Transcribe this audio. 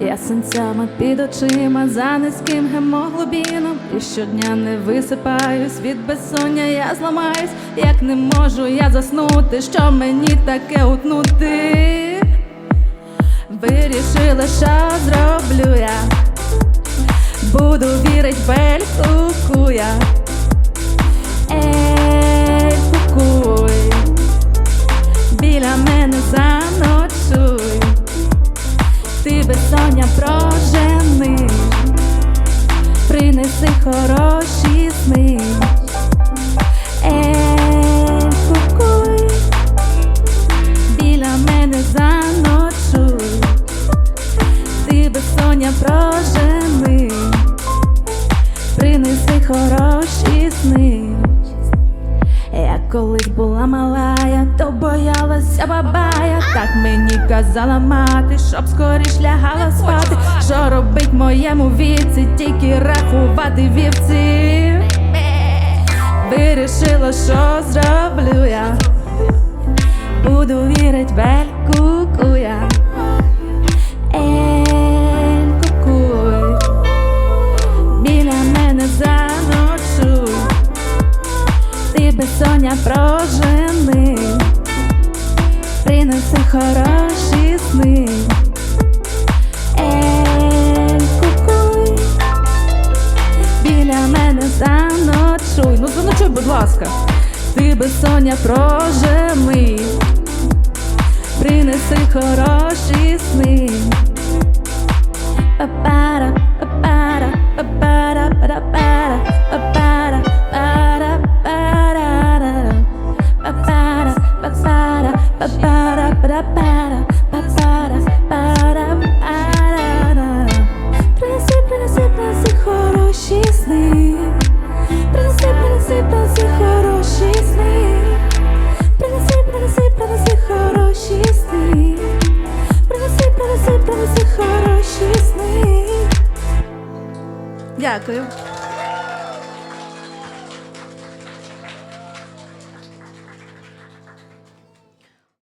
Ясенцями під очима за низьким гемоглобіном І щодня не висипаюсь від безсоння, я зламаюсь, як не можу я заснути, що мені таке утнути. Вирішила, що зроблю я. Буду вірить бельку куя. Ей, кукуй, біля мене заночуй, безсоння прожени, принеси хороші сни. Кукуй, біля мене заночуй, ти безсоння прожени, принеси хороші сни. Я колись була малая, то боялася бабая. Так мені казала мати, щоб скоріш моєму віці, тільки рахувати вівці. Вирішила, що зроблю я. Буду вірить бельку куя. Ель кукуй, біля мене заночуй ти безсоння прожени, принеси хороші сни. Ласка, ти безсоння прожеми. Принеси хороші сни. Па-пара, Дякую.